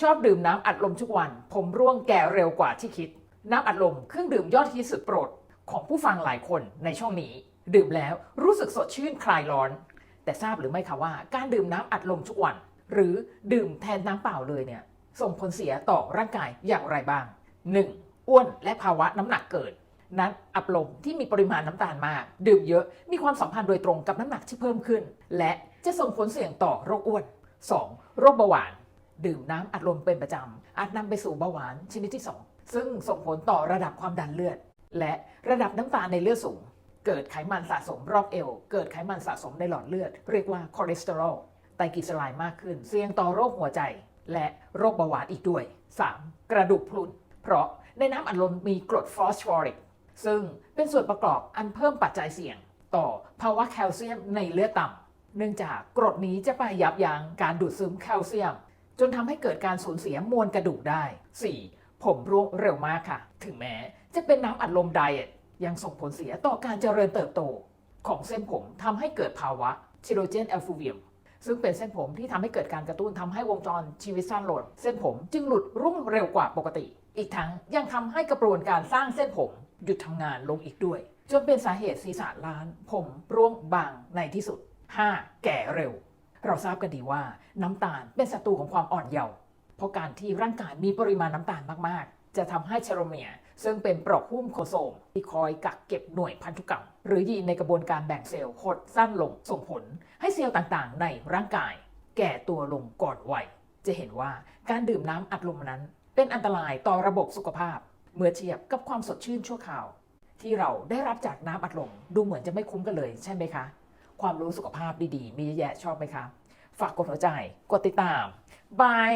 ชอบดื่มน้ำอัดลมทุกวัน ผมร่วงแก่เร็วกว่าที่คิด น้ำอัดลมเครื่องดื่มยอดฮิตสุดโปรด ของผู้ฟังหลายคนในช่องนี้ ดื่มแล้วรู้สึกสดชื่นคลายร้อน แต่ทราบหรือไม่คะว่า การดื่มน้ำอัดลมทุกวัน หรือดื่มแทนน้ำเปล่าเลยเนี่ยส่งผลเสียต่อร่างกายอย่างไรบ้าง 1. อ้วนและภาวะน้ำหนักเกินนั้นอัดลมที่มีปริมาณน้ำตาลมาก ดื่มเยอะมีความสัมพันธ์โดยตรงกับน้ำหนักที่เพิ่มขึ้น และจะส่งผลเสี่ยงต่อโรคอ้วน 2. โรคเบาหวาน ดื่มน้ำอัดลมเป็นประจำอาจนำไปสู่เบาหวานชนิดที่ 2 ซึ่งส่งผลต่อระดับความดันเลือด และระดับน้ำตาลในเลือดสูง เกิดไขมันสะสมรอบเอว เกิดไขมันสะสมในหลอดเลือด เรียกว่าคอเลสเตอรอลไตรกลีเซอไรด์มากขึ้น เสี่ยงต่อโรคหัวใจ และโรคเบาหวานอีกด้วย 3. กระดูกพรุนเพราะในน้ำอัดลมมีกรดฟอสฟอริกซึ่งเป็นส่วนประกอบอันเพิ่มปัจจัยเสี่ยง ต่อภาวะแคลเซียมในเลือดต่ำเนื่องจากกรดนี้จะไปยับยั้งการดูดซึมแคลเซียม จนทำให้เกิดการสูญเสียมวลกระดูกได้ 4. ผมร่วงเร็วมากค่ะ ถึงแม้จะเป็นน้ำอัดลมไดเอทยังส่งผลเสียต่อการเจริญเติบโต ของเส้นผมทำให้เกิดภาวะชิโรเจนแอลฟูเวียมซึ่งเป็นเส้นผมที่ทำให้เกิดการกระตุ้นทำให้วงจรชีวิตสั้นลงเส้นผมจึงหลุดรุ่งเร็วกว่าปกติ อีกทั้งยังทำให้กระบวนการสร้างเส้นผมหยุดทำงานลงอีกด้วย จนเป็นสาเหตุศีรษะล้าน ผมร่วงบางในที่สุด 5. แก่เร็ว เราทราบกันดีว่าน้ำตาลเป็นศัตรูของความอ่อนเยาว์เพราะการที่ร่างกายมีปริมาณน้ำตาลมากๆ จะทำให้เชโรเมีย ซึ่งเป็นปลอกหุ้มโครโซม ที่คอยกักเก็บหน่วยพันธุกรรม หรือยีนในกระบวนการแบ่งเซลล์หดสั้นลงส่งผล ให้เซลล์ต่างๆ ในร่างกาย แก่ตัวลงก่อนวัยจะเห็นว่าการดื่มน้ำอัดลมนั้น เป็นอันตรายต่อระบบสุขภาพ เมื่อเทียบกับความสดชื่นชั่วคราว ที่เราได้รับจากน้ำอัดลมดูเหมือนจะไม่คุ้มกันเลยใช่ไหมคะ ความรู้สุขภาพดีๆ มีเยอะแยะชอบไหมคะ ฝากกดหัวใจ กดติดตาม บาย